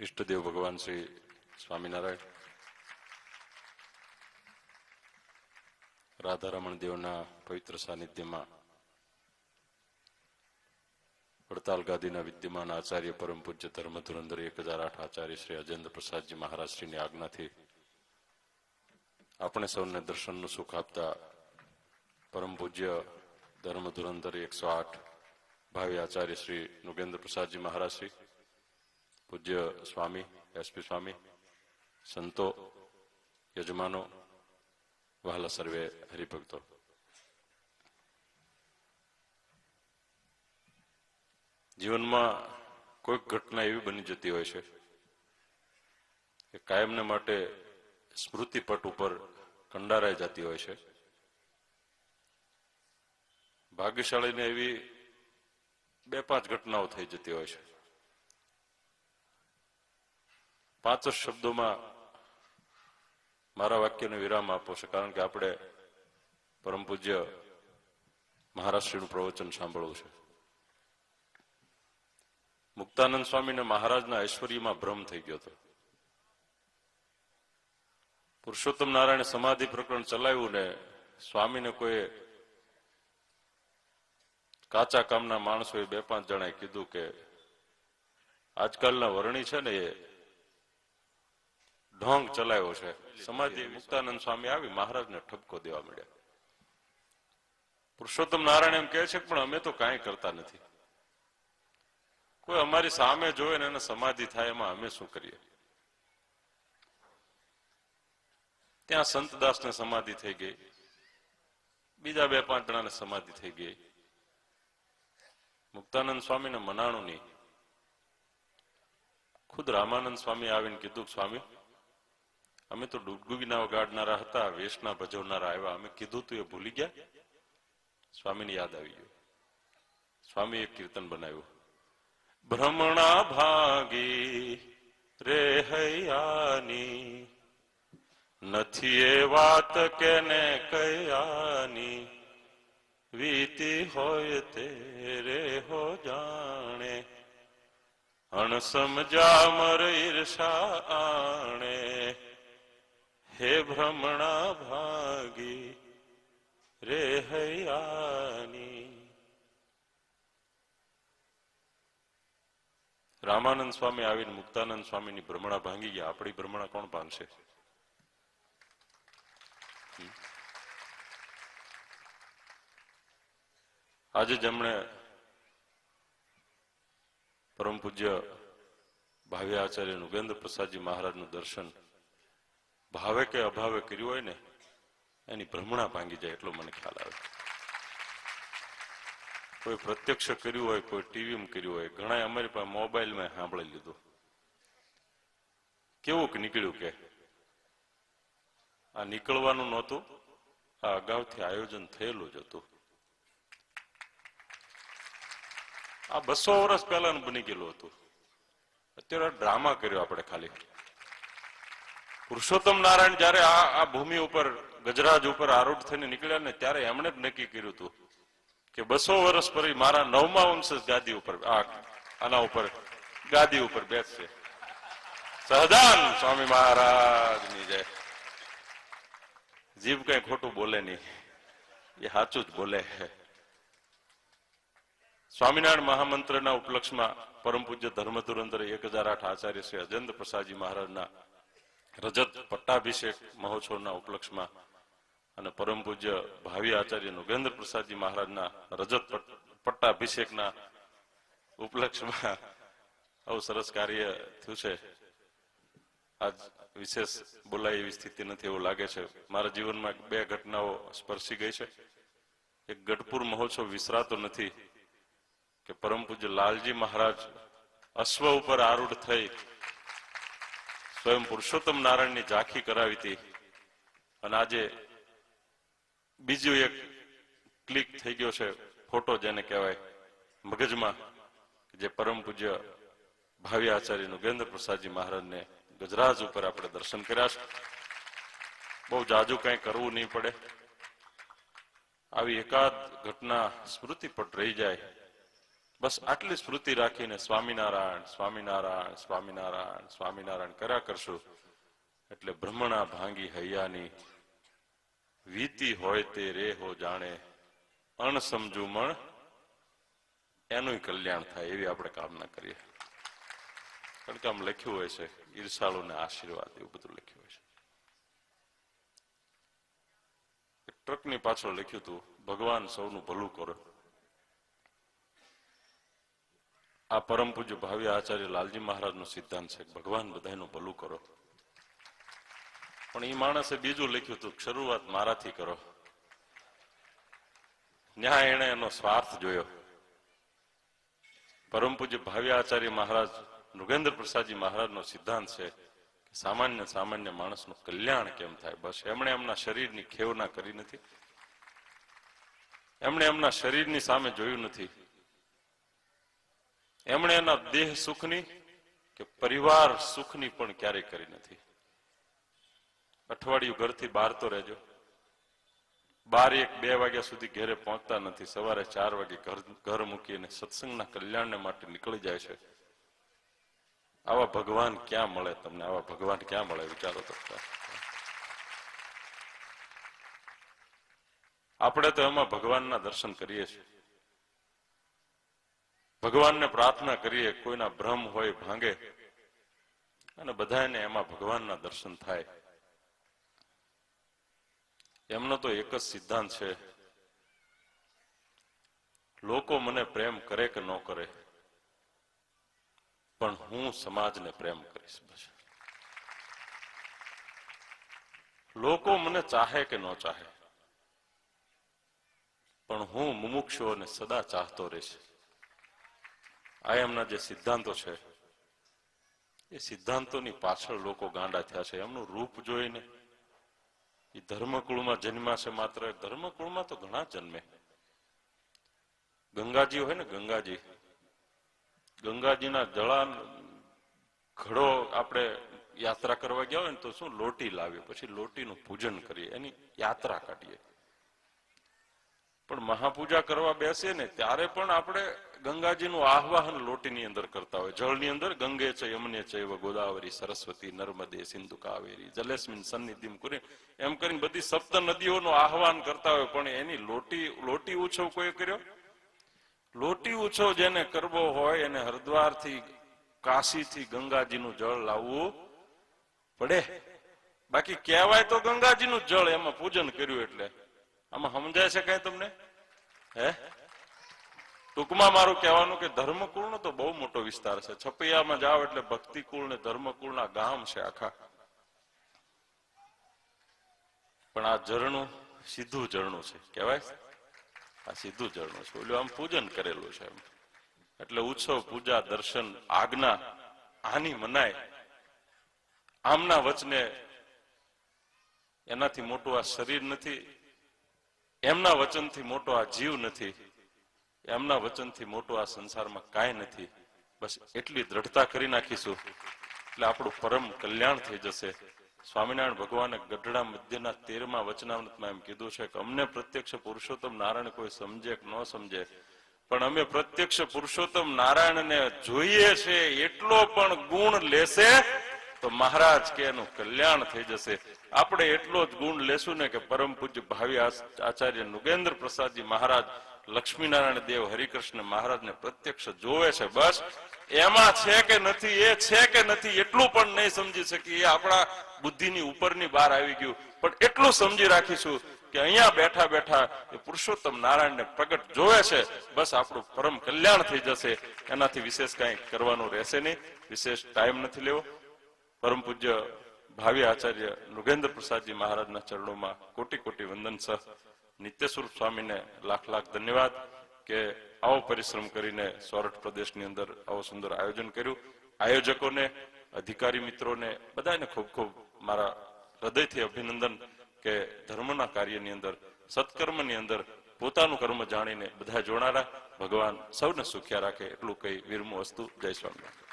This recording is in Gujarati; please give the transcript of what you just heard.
ઈષ્ટદેવ ભગવાન શ્રી સ્વામિનારાયણ રાધારમણ દેવના પવિત્ર સાનિધ્યમાં વડતાલ ગાદીના વિદ્યમાન આચાર્ય પરમ પૂજ્ય ધર્મ ધુરંધર એક હજાર આઠ આચાર્ય શ્રી અજેન્દ્ર પ્રસાદજી મહારાજશ્રીની આજ્ઞાથી આપણે સૌને દર્શનનું સુખ આપતા પરમ પૂજ્ય ધર્મધુરંદર એકસો આઠ ભાવિ આચાર્ય શ્રી નુગેન્દ્ર પ્રસાદજી મહારાજ શ્રી પૂજ્ય સ્વામી એસપી સ્વામી, સંતો, યજમાનો, વહાલા સર્વે હરિભક્તો. જીવનમાં કોઈક ઘટના એવી બની જતી હોય છે કે કાયમને માટે સ્મૃતિપટ ઉપર કંડારાઈ જતી હોય છે. ભાગ્યશાળીને એવી બે પાંચ ઘટનાઓ થઈ જતી હોય છે. પાંચ શબ્દોમાં મારા વાક્યને વિરામ આપો છો, કારણ કે આપણે પરમ પૂજ્ય મહારાષ્ટ્રીનું પ્રવચન સાંભળવું છે. મુક્તાનંદ સ્વામીને મહારાજના ઐશ્વર્યમાં ભ્રમ થઈ ગયો હતો. પુરુષોત્તમ નારાયણ સમાધિ પ્રકરણ ચલાવ્યું ને સ્વામીને કોઈ કાચા કામના માણસોએ બે પાંચ જણાએ કીધું કે આજકાલના વર્ણી છે ને એ ઢોંગ ચલાવ્યો છે. સમાધિ મુક્તાનંદ સ્વામી આવી મહારાજને ઠપકો દેવા મળ્યા પુરુષોત્તમ નારાયણ એમ કહે છે કે પણ અમે તો કાંઈ કરતા નથી. કોઈ અમારી સામે જોવે ને એને સમાધિ થાય એમાં અમે શું કરીએ? ત્યાં સંતદાસને સમાધિ થઈ ગઈ. બીજા બે પાંચ જણાને સમાધિ થઈ ગઈ. મુક્તાનંદ સ્વામીને મનાણું નહીં ખુદ રામાનંદ સ્વામી આવીને કીધું સ્વામી અમે તો ડૂબડૂબીના વગાડનારા હતા, વેશના ભજવનારા આવ્યા. અમે કીધું તું એ ભૂલી ગયા. સ્વામીને યાદ આવી ગયું. સ્વામી એક કીર્તન બનાવ્યું. ભ્રમણા ભાગી રે હૈયાની નથી એ વાત કેને કયાની, વીતી હોય તે રે હો જાણે. અણસમજા મર ઈર્ષા આણે. હે ભ્રમણા ભાગી રે હૈયાની. રામાનંદ સ્વામી આવીને મુક્તાનંદ સ્વામીની ભ્રમણા ભાંગી ગયા. આપણી ભ્રમણા કોણ ભાંગશે? આજે જેમણે પરમ પૂજ્ય ભાવ્ય આચાર્ય નુગેન્દ્ર પ્રસાદજી મહારાજનું દર્શન ભાવે કે અભાવે કર્યું હોય ને, એની ભ્રમણા ભાંગી જાય એટલો મને ખ્યાલ આવે. કોઈ પ્રત્યક્ષ કર્યું હોય, કોઈ ટીવીમાં કર્યું હોય ઘણા અમારી પાસે મોબાઈલમાં સાંભળી લીધું. કેવું નીકળ્યું કે, આ નીકળવાનું નહોતું, આ અગાઉથી આયોજન થયેલું જ હતું. આ બસો વર્ષ પહેલાનું બની ગયેલું હતું. અત્યારે ડ્રામા કર્યો આપણે ખાલી. પુરુષોત્તમ નારાયણ જયારે આ ભૂમિ ઉપર, ગજરાજ ઉપર આરૂઢ થઈને નીકળ્યા ને ત્યારે એમણે જ નક્કી કર્યું હતું કે બસો વર્ષ પછી મારા નવમા વંશજ ગાદી ઉપર આના ઉપર, ગાદી ઉપર બેસશે. સહજાન, સ્વામી મહારાજની જય. જીભ કઈ ખોટું બોલે નહીં. એ સાચું જ બોલે સ્વામિનારાયણ મહામંત્રના ઉપલક્ષમાં પરમ પૂજ્ય ધર્મ ધુરંધર એક હજાર આઠ આચાર્ય શ્રી અજંત પ્રસાદજી મહારાજના રજત પટ્ટાભિષેક મહોત્સવના ઉપલક્ષમાં અને પરમ પૂજ્ય ભાવિ આચાર્ય નુગેન્દ્ર પ્રસાદજી મહારાજના રજત પટ્ટાભિષેકના ઉપલક્ષમાં આવું સરસ કાર્ય થયું છે. આજ વિશેષ બોલાય એવી સ્થિતિ નથી એવું લાગે છે. મારા જીવનમાં બે ઘટનાઓ સ્પર્શી ગઈ છે. એક ગઢપુર મહોત્સવ વિસરાતો નથી કે પરમ પૂજ્ય લાલજી મહારાજ અશ્વ ઉપર આરૂઢ થઈ સ્વયં પુરુષોત્તમ નારાયણની ઝાંખી કરાવી હતી. અને આજે બીજું એક ક્લિક થઈ ગયો છે, ફોટો જેને કહેવાય મગજમાં જે પરમ પૂજ્ય ભાવિ આચાર્ય નુગેન્દ્ર પ્રસાદજી મહારાજને ગજરાજ ઉપર આપણે દર્શન કર્યા છે. બહુ જાજુ કઈ કરવું નહીં પડે. આવી એકાદ ઘટના સ્મૃતિપટ રહી જાય. બસ આટલી સ્મૃતિ રાખીને સ્વામિનારાયણ સ્વામિનારાયણ સ્વામિનારાયણ સ્વામિનારાયણ કર્યા કરશું એટલે ભ્રમણા ભાંગી હૈયાની વીતી હોય તે રે હો જાણે અણસમજુ મણ એનું કલ્યાણ થાય એવી આપણે કામના કરીએ. કારણ કે આમ લખ્યું હોય છે, ઈર્ષાળુને આશીર્વાદ એવું બધું લખ્યું હોય છે. ટ્રકની પાછળ લખ્યું હતું, ભગવાન સૌનું ભલું કરો. આ પરમ પૂજ્ય ભાવ્ય આચાર્ય લાલજી મહારાજનો સિદ્ધાંત છે ભગવાન બધાનું ભલું કરો. પણ એ માણસે બીજું લખ્યું હતું, શરૂઆત મારાથી કરો. ન્યાય એણે એનો સ્વાર્થ જોયો. પરમ પૂજ્ય ભાવ્ય આચાર્ય મહારાજ, નૃગેન્દ્ર પ્રસાદજી મહારાજનો સિદ્ધાંત છે સામાન્ય સામાન્ય માણસનું કલ્યાણ કેમ થાય? બસ એમણે એમના શરીરની ખેવના કરી નથી. એમણે એમના શરીરની સામે જોયું નથી. એમણે એના દેહ સુખની કે પરિવાર સુખની પણ ક્યારેય કરી નથી. અઠવાડિયું ઘરથી બહાર તો રહેજો. બાર એક બે વાગ્યા સુધી ઘેરે પહોંચતા નથી. સવારે ચાર વાગે ઘર ઘર મૂકીને સત્સંગના કલ્યાણને માટે નીકળી જાય છે. આવા ભગવાન ક્યાં મળે તમને? આવા ભગવાન ક્યાં મળે? વિચારો તો આપણે તો એમાં ભગવાનના દર્શન કરીએ છીએ. ભગવાનને પ્રાર્થના કરીએ, કોઈના ભ્રમ હોય, ભાંગે, અને બધાને એમાં ભગવાનના દર્શન થાય. એમનો તો એક જ સિદ્ધાંત છે, લોકો મને પ્રેમ કરે કે ન કરે, પણ હું સમાજને પ્રેમ કરીશ. બસ. લોકો મને ચાહે કે ન ચાહે, પણ હું મુમુક્ષુઓને સદા ચાહતો રહીશ. આ એમના જે સિદ્ધાંતો છે, એ સિદ્ધાંતોની પાછળ લોકો ગાંડા થયા છે. એમનું રૂપ જોઈને એ ધર્મકુળમાં જન્મ્યા છે માત્ર. ધર્મકુળમાં તો ઘણા જન્મે. ગંગાજી હોય ને ગંગાજી. ગંગાજીના જળા ઘડો આપણે યાત્રા કરવા ગયા હોય ને તો શું લોટી લાવીએ, પછી લોટીનું પૂજન કરીએ, એની યાત્રા કાઢીએ. પણ મહાપૂજા કરવા બેસીએ ને ત્યારે પણ આપણે ગંગાજીનું આહવાહન લોટીની અંદર કરતા હોય. જળની અંદર ગંગે છે, યમને છે ગોદાવરી, સરસ્વતી, નર્મદે, સિંધુ કાવેરી જલેસ્મિન સન્નિધિમ કરી એમ કરીને બધી સપ્ત નદીઓનું આહવાન કરતા હોય. પણ એની લોટી લોટી ઉછવ કોઈ કર્યો? લોટી ઉછવ જેને કરવો હોય એને હરદ્વારથી, કાશીથી ગંગાજીનું જળ લાવવું પડે. બાકી કહેવાય તો ગંગાજીનું જળ, એમાં પૂજન કર્યું એટલે. આમાં સમજાય છે કઈ તમને? હે? ટૂંકમાં મારું કહેવાનું કે ધર્મકુળનો તો બહુ મોટો વિસ્તાર છે. છપૈયામાં જાઓ એટલે ભક્તિકુળ ને ધર્મકુળના ગામ છે આખા. પણ આ ઝરણું સીધું ઝરણું છે. કેવાય આ સીધું ઝરણું છે. ઓલું આમ પૂજન કરેલું છે એટલે ઉત્સવ, પૂજા, દર્શન, આજ્ઞા, આની મનાય. આમના વચને એનાથી મોટું આ શરીર નથી, એમના વચનથી મોટો આ જીવ નથી. એમના વચનથી મોટો આ સંસારમાં કાંઈ નથી. બસ એટલી દ્રઢતા કરી નાખીશું. એટલે આપણું પરમ કલ્યાણ થઈ જશે. સ્વામિનારાયણ ભગવાને ગઢડા મધ્યના તેરમા વચનામૃતમાં એમ કીધું છે કે અમને પ્રત્યક્ષ પુરુષોત્તમ નારાયણ કોઈ સમજે કે ન સમજે. પણ અમે પ્રત્યક્ષ પુરુષોત્તમ નારાયણને જોઈએ છે, એટલો પણ ગુણ લેશે, તો મહારાજ કે એનું કલ્યાણ થઈ જશે. આપણે એટલો જ ગુણ લેશું ને કે પરમ પૂજ્ય ભાવિ આચાર્ય નુગેન્દ્ર પ્રસાદજી મહારાજ લક્ષ્મીનારાયણ દેવ હરિકૃષ્ણ મહારાજને પ્રત્યક્ષ જોવે છે. બસ એમાં છે કે નથી, એ છે કે નથી એટલું પણ નહીં સમજી શકીએ આપણા બુદ્ધિની ઉપરની બહાર આવી ગયું. પણ એટલું સમજી રાખીશું કે અહીંયા બેઠા બેઠા એ પુરુષોત્તમ નારાયણને પ્રગટ જોવે છે. બસ આપણું પરમ કલ્યાણ થઈ જશે. એનાથી વિશેષ કઈ કરવાનું રહેશે નહીં. વિશેષ ટાઈમ નથી લેવો. પરમ પૂજ્ય ભાવિ આચાર્ય નૃગેન્દ્ર પ્રસાદજી મહારાજના ચરણોમાં કોટી કોટી વંદન સહ નિત્ય સ્વરૂપ સ્વામીને લાખ લાખ ધન્યવાદ કે આવો પરિશ્રમ કરીને સોરઠ પ્રદેશની અંદર આવો સુંદર આયોજન કર્યું. આયોજકોને, અધિકારી મિત્રોને, બધાને ખૂબ ખૂબ મારા હૃદયથી અભિનંદન કે ધર્મના કાર્યની અંદર, સત્કર્મની અંદર પોતાનું કર્મ જાણીને બધા જોનારા ભગવાન સૌને સુખ્યા રાખે એટલું કઈ વીરમું વસ્તુ. જય સ્વામિનારાયણ.